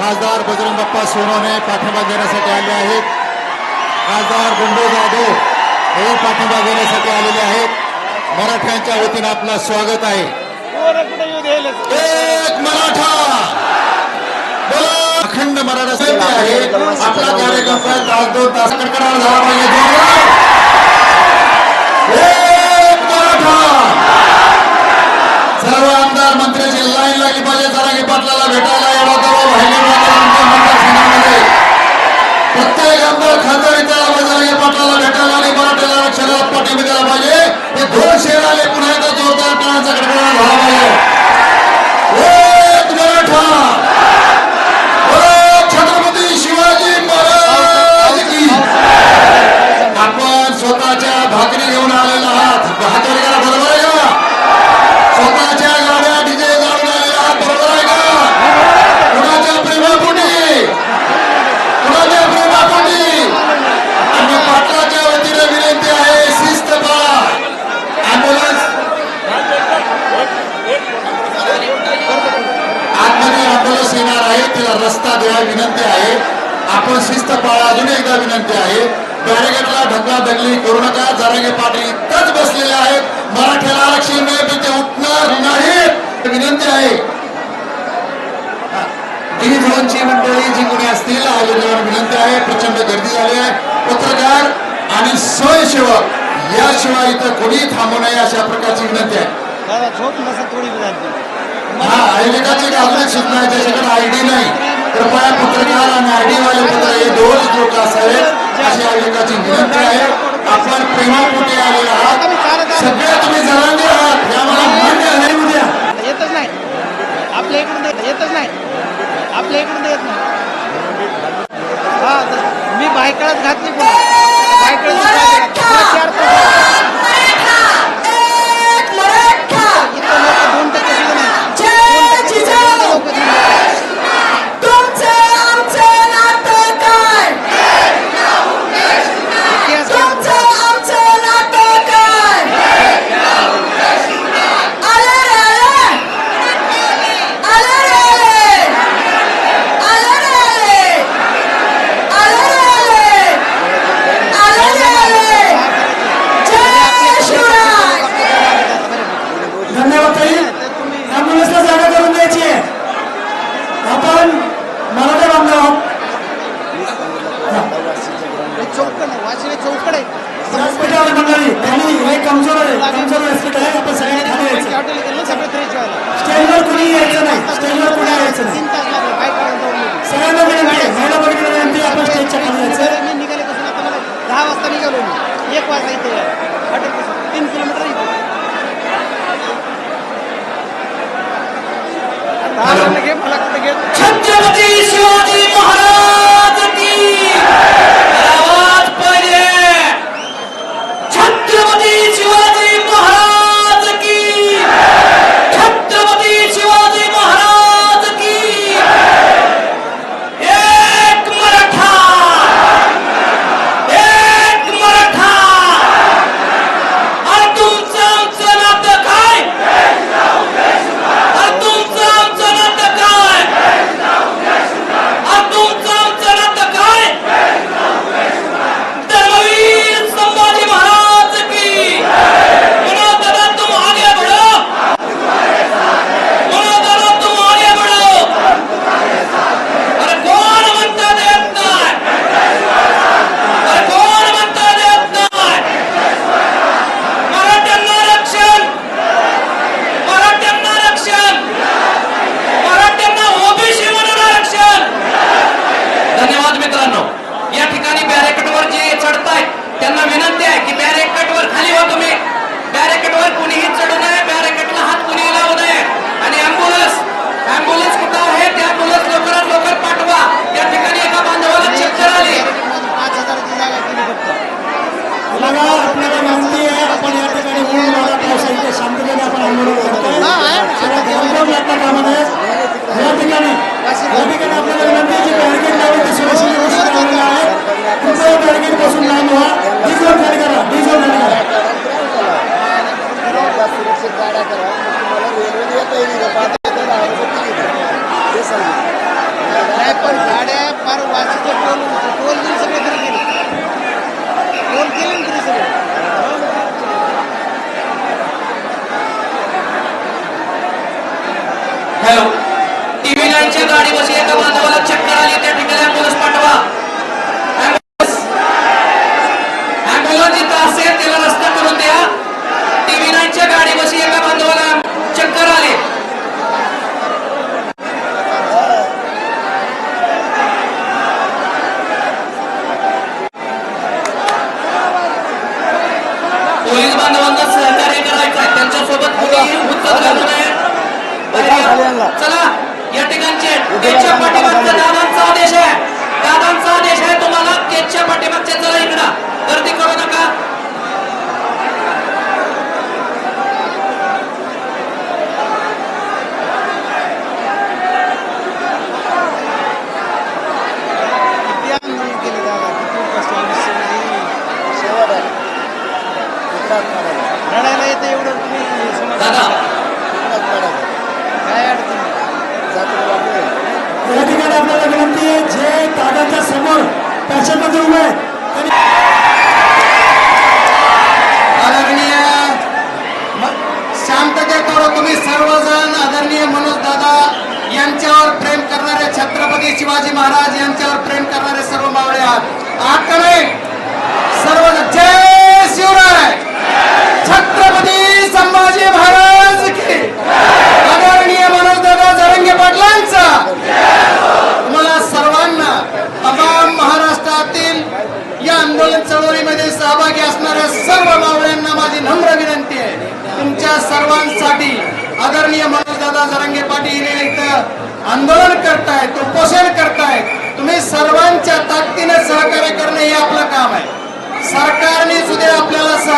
खासदार बजरंग बाप्पा सोनवणे पाठिंबा देण्यासाठी आले आहेत. खासदार गुंडू जाधव हेही पाठिंबा देण्यासाठी आलेले आहेत. मराठ्यांच्या वतीनं आपलं स्वागत आहे. एक मराठा! अखंड मराठा सैन्य आहे. आपला कार्यकर्ता तास दोन तास कडकडाट झाला पाहिजे एक मराठा! सर्व आमदार मंत्र्याची लाईन लागली पाहिजे जरांगी पाटलाला भेटायला एवढा दबाव प्रत्येक आमदार खासदार इथे आला पाटलाला भेटायला आली मराठ्याला आरक्षणाला पाठिंबा दिला पाहिजे हे दोन शहर आले पुन्हा एकदा जोरदार टाळांचा कडकडाट झाला पाहिजे एक मराठा बोलो छत्रपती शिवाजी महाराज की आपण स्वतःच्या भाकरी घेऊन आलेला आहात हातवर करा बरोबर आहे का स्वतःच्या गाड्या डीजे जाऊन आलेला आहात बरोबर आहे का कुणाच्या प्रेमापोटी कुणाच्या प्रेमापोटी आणि पाटलाच्या वतीने विनंती आहे शिस्त पाळा ॲम्ब्युलन्स आतमध्ये ॲम्ब्युलन्स येणार आहे तिला रस्ता द्या विनंती आहे आपण शिस्त पाळा अजून एकदा विनंती आहे बॅरिगेटला ढकला ढकली करू नका जरांगे पाटील इथंच बसलेले आहेत मराठ्याला आरक्षण मिळेल ते उठणार नाहीत विनंती आहे. झोनची मंडळी जी कोणी असतील आयोजकांना विनंती आहे. प्रचंड गर्दी झाली आहे. पत्रकार आणि स्वयंसेवक याशिवाय इथं कोणी थांबू नये अशा प्रकारची विनंती आहे. हा आयोजकाची अजून सूचना आहे. त्याच्याकडे आयडी नाही कृपया पत्रकार आणि आयडी वाले पत्र हे दोन लोक असावेत. अशी आयोजकाची विनंती आहे. आपण प्रेमापोटी आलेले आहात. सगळे तुम्ही जरांगे आहात हे आम्हाला मान्य आहे उद्या येतच नाही आपल्या इकडून देत येतच नाही. आपल्या इकडून येत नाही. हा मी बायकळात घातली पण बायकळात चार శాంతి లేని అప్పుడు అందరూ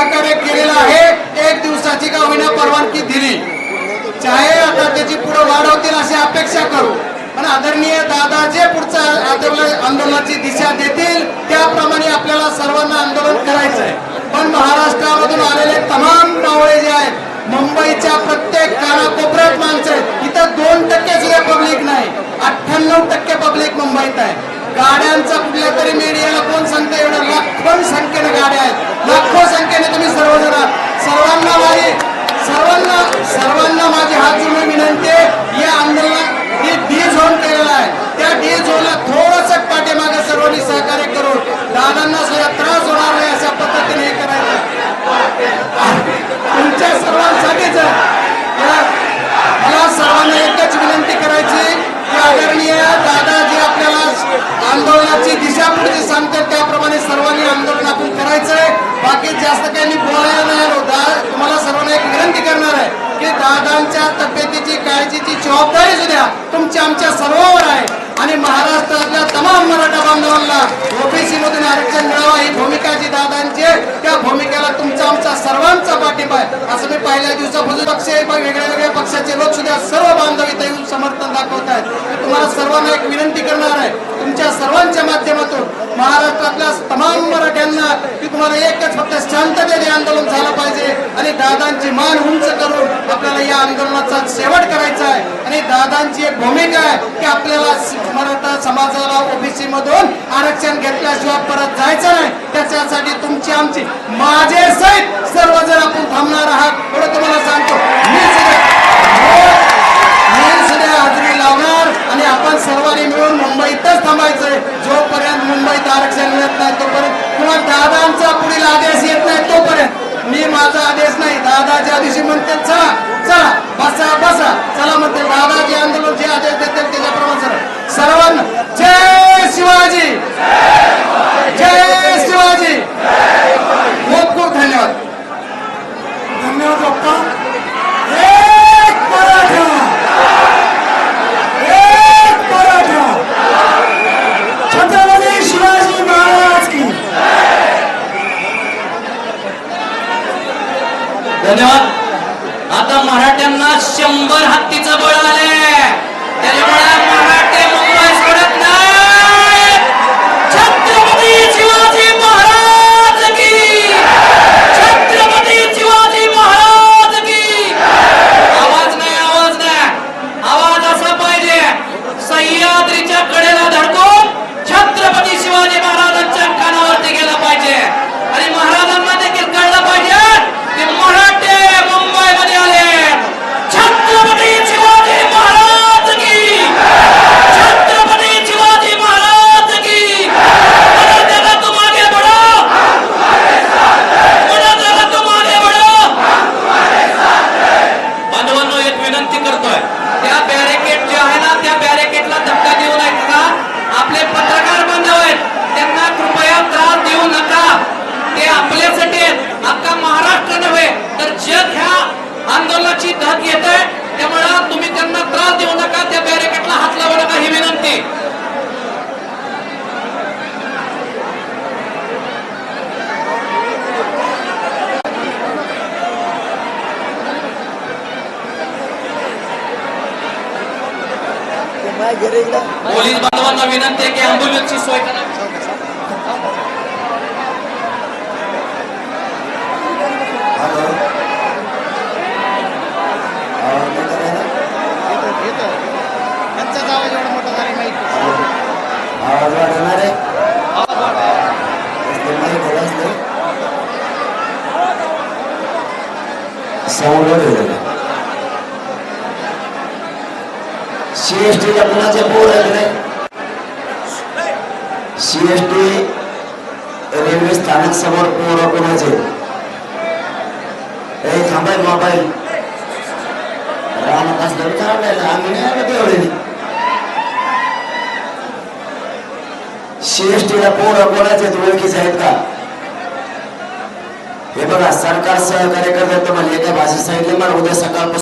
प्रकारे केलेला आहे. एक दिवसाची का होईना परवानगी दिली. चाहे आता त्याची पुढे वाढवतील अशी अपेक्षा करू. पण आदरणीय दादा जे पुढचा आंदोलन आंदोलनाची दिशा देतील त्याप्रमाणे आपल्याला सर्वांना आंदोलन करायचं आहे पण महाराष्ट्रामधून आलेले तमाम मावळे जे आहेत मुंबईच्या प्रत्येक कानाकोपऱ्यात माणसं आहेत. इथं दोन टक्के सुद्धा पब्लिक नाही. अठ्ठ्याण्णव टक्के पब्लिक मुंबईत आहे. गाड्यांचा कुठल्या तरी मीडियाला कोण सांगतं? एवढं लाखो संख्या गाड्या आहेत लाखो संख्येने तुम्ही सर्वजण सर्वांना माझी सर्वांना माझे माझी हात जोडून विनंती आहे. या आंदोलन हे डी झोन केलेला आहे. त्या डी झोनला थोडस पाठीमागे सर्वांनी सहकार्य करून दादांना सुद्धा त्रास होणार नाही अशा पद्धतीने हे करायचं तुमच्या सर्वांसाठीच आहे. या- मला सर्वांना एकच विनंती करायची की आदरणीय दादा जे आपल्याला आंदोलनाची दिशा पुढची सांगतात त्याप्रमाणे सर्वांनी आंदोलन आपण करायचंय बाकी जास्त काही मी बोलायला नाही आलो दा- तुम्हाला सर्वांना एक विनंती करणार आहे की दादांच्या तब्येतीची काळजीची जबाबदारी सुद्धा तुमच्या आमच्या सर्वांवर आहे आणि महाराष्ट्रातल्या तमाम मराठा बांधवांना ओबीसी मधून आरक्षण मिळावं ही भूमिका जी दादांची त्या भूमिकेला तुमचा आमचा सर्वांचा पाठिंबा आहे. असं मी पहिल्या दिवसापासून पक्ष वेगळ्या वेगळ्या पक्षाचे लोक सुद्धा सर्व बांधव इथे येऊन समर्थन दाखवत आहेत. तुम्हाला सर्वांना एक विनंती करणार आहे. तुमच्या सर्वांच्या माध्यमातून महाराष्ट्रातल्या तमाम मराठ्यांना की तुम्हाला एकच फक्त शांततेने आंदोलन झालं पाहिजे आणि दादांची मान उंच करून आपल्याला या आंदोलनाचा शेवट करायचा दादांची एक भूमिका आहे की आपल्याला मराठा समाजाला ओबीसी मधून आरक्षण घेतल्याशिवाय परत जायचं नाही. त्याच्यासाठी तुमची आमची माझे सहित सर्वजण आपण थांबणार आहात. एवढं तुम्हाला सांगतो. मी मी सुद्धा हजेरी लावणार आणि आपण सर्वांनी मिळून मुंबईतच थांबायचंय. जोपर्यंत मुंबईत आरक्षण मिळत नाही तोपर्यंत किंवा दादांचा पुढील आदेश येत नाही तोपर्यंत मी माझा आदेश नाही दादा ज्या दिवशी म्हणते चला चला बसा बसा चला म्हणते दादा जे आंदोलन जे आदेश देतील त्याच्याप्रमाणे चला. सर्वांना जय शिवाजी जय शिवाजी खूप खूप धन्यवाद धन्यवाद बाप्पा एक मराठा एक मराठा छत्रपती शिवाजी महाराज की धन्यवाद. आता मराठ्यांना शंभर हत्तीचं बळ आले पोलीस बांधवांना विनंती आहे की अँब्युलन्सची सीएसटी रेल्वे स्थानक समोर पोर कोणाचे ए थांबाय मोबाईल. राहणार असलं थांबायला आम्ही नाही आलो तेवढे सीएसटीला पोर कोणाचे आहेत ओळखीचे आहेत का? हे बघा सरकार सहकार्य करतात तुम्हाला एका भाषेत सांगितलं मला उद्या सकाळपासून